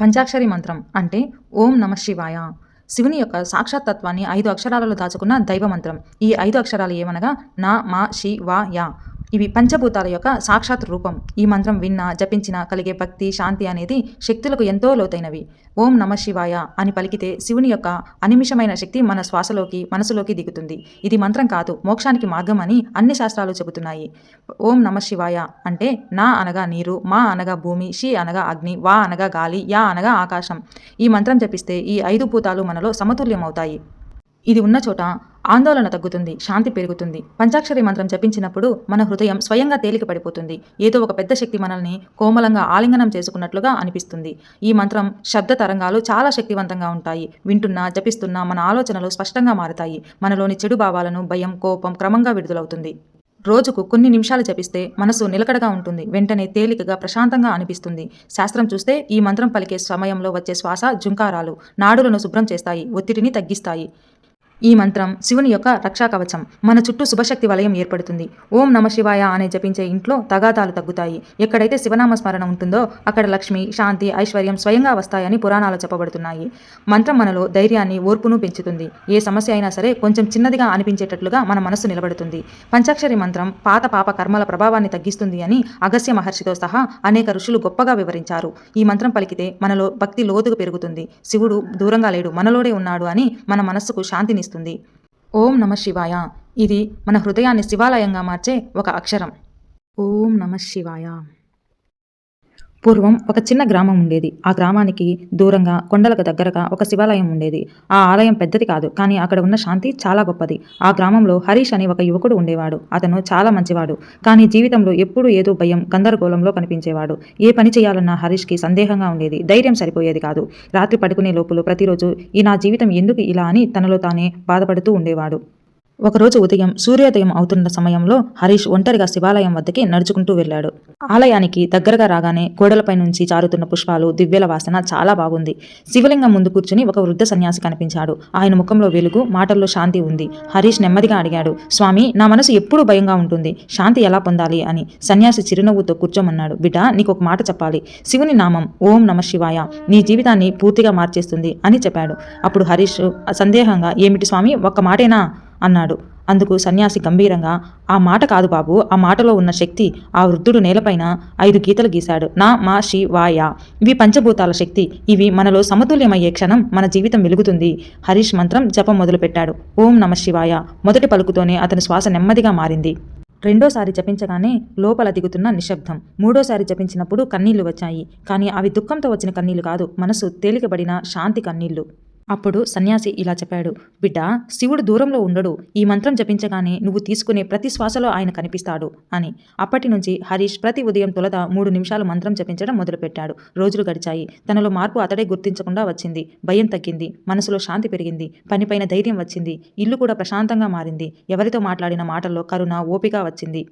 పంచాక్షరి మంత్రం అంటే ఓం నమ శివాయ. శివుని యొక్క సాక్షాత్తత్వాన్ని ఐదు అక్షరాలలో దాచుకున్న దైవ మంత్రం. ఈ ఐదు అక్షరాలు ఏమనగా నా మా శి వా యా. ఇవి పంచభూతాల యొక్క సాక్షాత్ రూపం. ఈ మంత్రం విన్నా జపించినా కలిగే భక్తి శాంతి అనేది శక్తులకు ఎంతో లోతైనవి. ఓం నమ శివాయ అని పలికితే శివుని యొక్క అనిమిషమైన శక్తి మన శ్వాసలోకి మనసులోకి దిగుతుంది. ఇది మంత్రం కాదు మోక్షానికి మార్గం అని అన్ని శాస్త్రాలు చెబుతున్నాయి. ఓం నమ శివాయ అంటే నా అనగా నీరు మా అనగా భూమి షి అనగా అగ్ని వా అనగా గాలి యా అనగా ఆకాశం. ఈ మంత్రం జపిస్తే ఈ ఐదు భూతాలు మనలో సమతుల్యం అవుతాయి ఇది ఉన్న చోట ఆందోళన తగ్గుతుంది శాంతి పెరుగుతుంది. పంచాక్షరి మంత్రం జపించినప్పుడు మన హృదయం స్వయంగా తేలిక పడిపోతుంది. ఏదో ఒక పెద్ద శక్తి మనల్ని కోమలంగా ఆలింగనం చేసుకున్నట్లుగా అనిపిస్తుంది. ఈ మంత్రం శబ్ద తరంగాలు చాలా శక్తివంతంగా ఉంటాయి. వింటున్నా జపిస్తున్నా మన ఆలోచనలు స్పష్టంగా మారుతాయి. మనలోని చెడు భావాలను భయం కోపం క్రమంగా విడుదలవుతుంది. రోజుకు కొన్ని నిమిషాలు జపిస్తే మనసు నిలకడగా ఉంటుంది. వెంటనే తేలికగా ప్రశాంతంగా అనిపిస్తుంది. శాస్త్రం చూస్తే ఈ మంత్రం పలికే సమయంలో వచ్చే శ్వాస జుంకారాలు నాడులను శుభ్రం చేస్తాయి ఒత్తిడిని తగ్గిస్తాయి. ఈ మంత్రం శివుని యొక్క రక్షా కవచం. మన చుట్టూ శుభశక్తి వలయం ఏర్పడుతుంది. ఓం నమ శివాయ అనే జపించే ఇంట్లో తగాదాలు తగ్గుతాయి. ఎక్కడైతే శివనామ స్మరణ ఉంటుందో అక్కడ లక్ష్మి శాంతి ఐశ్వర్యం స్వయంగా వస్తాయని పురాణాలు చెప్పబడుతున్నాయి. మంత్రం మనలో ధైర్యాన్ని ఓర్పును పెంచుతుంది. ఏ సమస్య అయినా సరే కొంచెం చిన్నదిగా అనిపించేటట్లుగా మన మనస్సు నిలబడుతుంది. పంచాక్షరి మంత్రం పాత పాప కర్మల ప్రభావాన్ని తగ్గిస్తుంది అని అగస్య మహర్షితో సహా అనేక ఋషులు గొప్పగా వివరించారు. ఈ మంత్రం పలికితే మనలో భక్తి లోతుగా పెరుగుతుంది. శివుడు దూరంగా లేడు మనలోడే ఉన్నాడు అని మన మనస్సుకు శాంతినిస్తుంది. ఓం నమ శివాయ. ఇది మన హృదయాన్ని శివాలయంగా మార్చే ఒక అక్షరం. ఓం నమ శివాయ. పూర్వం ఒక చిన్న గ్రామం ఉండేది. ఆ గ్రామానికి దూరంగా కొండలకు దగ్గరగా ఒక శివాలయం ఉండేది. ఆ ఆలయం పెద్దది కాదు కానీ అక్కడ ఉన్న శాంతి చాలా గొప్పది. ఆ గ్రామంలో హరీష్ అని ఒక యువకుడు ఉండేవాడు. అతను చాలా మంచివాడు. కానీ జీవితంలో ఎప్పుడూ ఏదో భయం గందరగోళంలో కనిపించేవాడు. ఏ పని చేయాలన్నా హరీష్కి సందేహంగా ఉండేది. ధైర్యం సరిపోయేది కాదు. రాత్రి పడుకునే లోపల ప్రతిరోజు ఈ నా జీవితం ఎందుకు ఇలా? అని తనలో తానే బాధపడుతూ ఉండేవాడు. ఒకరోజు ఉదయం సూర్యోదయం అవుతున్న సమయంలో హరీష్ ఒంటరిగా శివాలయం వద్దకి నడుచుకుంటూ వెళ్ళాడు. ఆలయానికి దగ్గరగా రాగానే గోడలపై నుంచి జారుతున్న పుష్పాలు దివ్యల వాసన చాలా బాగుంది. శివలింగం ముందు కూర్చుని ఒక వృద్ధ సన్యాసి కనిపించాడు. ఆయన ముఖంలో వెలుగు మాటల్లో శాంతి ఉంది. హరీష్ నెమ్మదిగా అడిగాడు స్వామి నా మనసు ఎప్పుడూ భయంగా ఉంటుంది. శాంతి ఎలా పొందాలి? అని. సన్యాసి చిరునవ్వుతో కూర్చోమన్నాడు బిడ్డ నీకు ఒక మాట చెప్పాలి. శివుని నామం ఓం నమ శివాయ. నీ జీవితాన్ని పూర్తిగా మార్చేస్తుంది అని చెప్పాడు. అప్పుడు హరీష్ సందేహంగా ఏమిటి స్వామి ఒక్క మాటేనా? అన్నాడు. అందుకు సన్యాసి గంభీరంగా ఆ మాట కాదు బాబు ఆ మాటలో ఉన్న శక్తి ఆ వృద్ధుడు నేలపైన ఐదు గీతలు గీశాడు. నా మా శి వాయ ఇవి పంచభూతాల శక్తి. ఇవి మనలో సమతుల్యమయ్యే క్షణం మన జీవితం వెలుగుతుంది. హరీష్ మంత్రం జపం మొదలుపెట్టాడు. ఓం నమ శివాయ. మొదటి పలుకుతోనే అతని శ్వాస నెమ్మదిగా మారింది. రెండోసారి జపించగానే లోపల దిగుతున్న నిశ్శబ్దం. మూడోసారి జపించినప్పుడు కన్నీళ్ళు వచ్చాయి. కానీ అవి దుఃఖంతో వచ్చిన కన్నీళ్ళు కాదు మనసు తేలికబడిన శాంతి కన్నీళ్ళు. అప్పుడు సన్యాసి ఇలా చెప్పాడు బిడ్డ శివుడు దూరంలో ఉండడు. ఈ మంత్రం జపించగానే నువ్వు తీసుకునే ప్రతి శ్వాసలో ఆయన కనిపిస్తాడు అని. అప్పటి నుంచి హరీష్ ప్రతి ఉదయం తొలత మూడు నిమిషాలు మంత్రం జపించడం మొదలుపెట్టాడు. రోజులు గడిచాయి. తనలో మార్పు అతడే గుర్తించకుండా వచ్చింది. భయం తగ్గింది. మనసులో శాంతి పెరిగింది. పనిపైన ధైర్యం వచ్చింది. ఇల్లు కూడా ప్రశాంతంగా మారింది. ఎవరితో మాట్లాడిన మాటల్లో కరుణ ఓపిక వచ్చింది.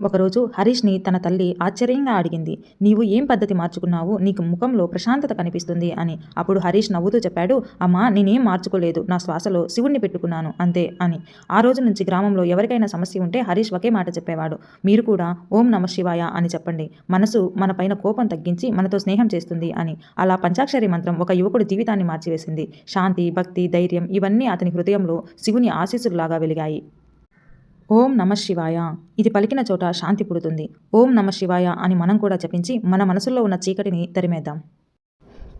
ఒకరోజు హరీష్ని తన తల్లి ఆశ్చర్యంగా అడిగింది నీవు ఏం పద్ధతి మార్చుకున్నావు? నీకు ముఖంలో ప్రశాంతత కనిపిస్తుంది అని. అప్పుడు హరీష్ నవ్వుతూ చెప్పాడు అమ్మా నేనేం మార్చుకోలేదు. నా శ్వాసలో శివుణ్ణి పెట్టుకున్నాను అంతే అని. ఆ రోజు నుంచి గ్రామంలో ఎవరికైనా సమస్య ఉంటే హరీష్ ఒకే మాట చెప్పేవాడు మీరు కూడా ఓం నమ శివాయ అని చెప్పండి. మనసు మన పైన కోపం తగ్గించి మనతో స్నేహం చేస్తుంది అని. అలా పంచాక్షరి మంత్రం ఒక యువకుడు జీవితాన్ని మార్చివేసింది. శాంతి భక్తి ధైర్యం ఇవన్నీ అతని హృదయంలో శివుని ఆశీస్సులాగా వెలిగాయి. ఓం నమ శివాయ. ఇది పలికిన చోట శాంతి పుడుతుంది. ఓం నమ శివాయ అని మనం కూడా జపించి మన మనసులో ఉన్న చీకటిని తరిమేద్దాం.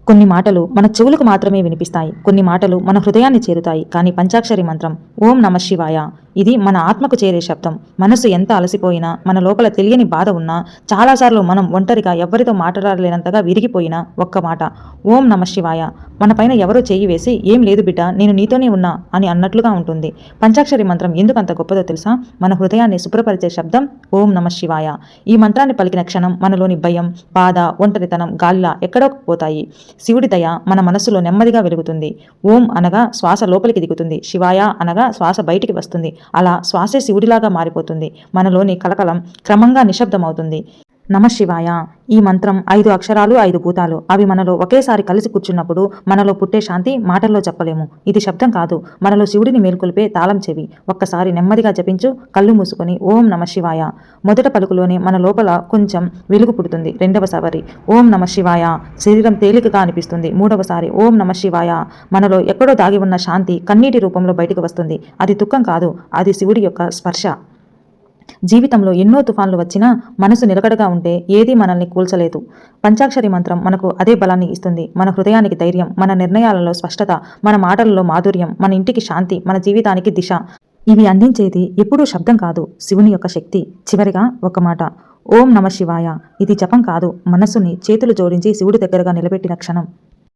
కొన్ని మాటలు మన చెవులకు మాత్రమే వినిపిస్తాయి. కొన్ని మాటలు మన హృదయాన్ని చేరుతాయి. కానీ పంచాక్షరి మంత్రం ఓం నమ శివాయ. ఇది మన ఆత్మకు చేరే శబ్దం. మనసు ఎంత అలసిపోయినా మన లోపల తెలియని బాధ ఉన్నా చాలాసార్లు మనం ఒంటరిగా ఎవరితో మాట్లాడలేనంతగా విరిగిపోయినా ఒక్క మాట ఓం నమ శివాయ. మన పైన ఎవరో చేయి వేసి ఏం లేదు బిడ్డ నేను నీతోనే ఉన్నా అని అన్నట్లుగా ఉంటుంది. పంచాక్షరి మంత్రం ఎందుకంత గొప్పదో తెలుసా? మన హృదయాన్ని శుభ్రపరిచే శబ్దం ఓం నమ శివాయ. ఈ మంత్రాన్ని పలికిన క్షణం మనలోని భయం బాధ ఒంటరితనం గాలిలా ఎక్కడో పోతాయి. శివుడి దయ మన మనస్సులో నెమ్మదిగా వెలుగుతుంది. ఓం అనగా శ్వాస లోపలికి దిగుతుంది. శివాయ అనగా శ్వాస బయటికి వస్తుంది. అలా శ్వాసే శివుడిలాగా మారిపోతుంది. మనలోని కలకలం క్రమంగా నిశ్శబ్దమవుతుంది. నమశివాయ ఈ మంత్రం ఐదు అక్షరాలు ఐదు భూతాలు. అవి మనలో ఒకేసారి కలిసి కూర్చున్నప్పుడు మనలో పుట్టే శాంతి మాటల్లో చెప్పలేము. ఇది శబ్దం కాదు. మనలో శివుడిని మేల్కొల్పే తాళం చెవి. ఒక్కసారి నెమ్మదిగా జపించు కళ్ళు మూసుకొని ఓం నమ శివాయ. మొదట పలుకులోనే మన లోపల కొంచెం వెలుగు పుడుతుంది. రెండవ సవరి. ఓం నమ శివాయ. శరీరం తేలికగా అనిపిస్తుంది. మూడవసారి ఓం నమ శివాయ. మనలో ఎక్కడో దాగి ఉన్న శాంతి కన్నీటి రూపంలో బయటకు వస్తుంది. అది దుఃఖం కాదు. అది శివుడి యొక్క స్పర్శ. జీవితంలో ఎన్నో తుఫాన్లు వచ్చినా మనసు నిలకడగా ఉంటే ఏదీ మనల్ని కూల్చలేదు. పంచాక్షరి మంత్రం మనకు అదే బలాన్ని ఇస్తుంది. మన హృదయానికి ధైర్యం మన నిర్ణయాలలో స్పష్టత మన మాటలలో మాధుర్యం మన ఇంటికి శాంతి మన జీవితానికి దిశ. ఇవి అందించేది ఎప్పుడూ శబ్దం కాదు శివుని యొక్క శక్తి. చివరిగా ఒక మాట. ఓం నమ శివాయ. ఇది జపం కాదు మనస్సుని చేతులు జోడించి శివుడి దగ్గరగా నిలబెట్టిన క్షణం.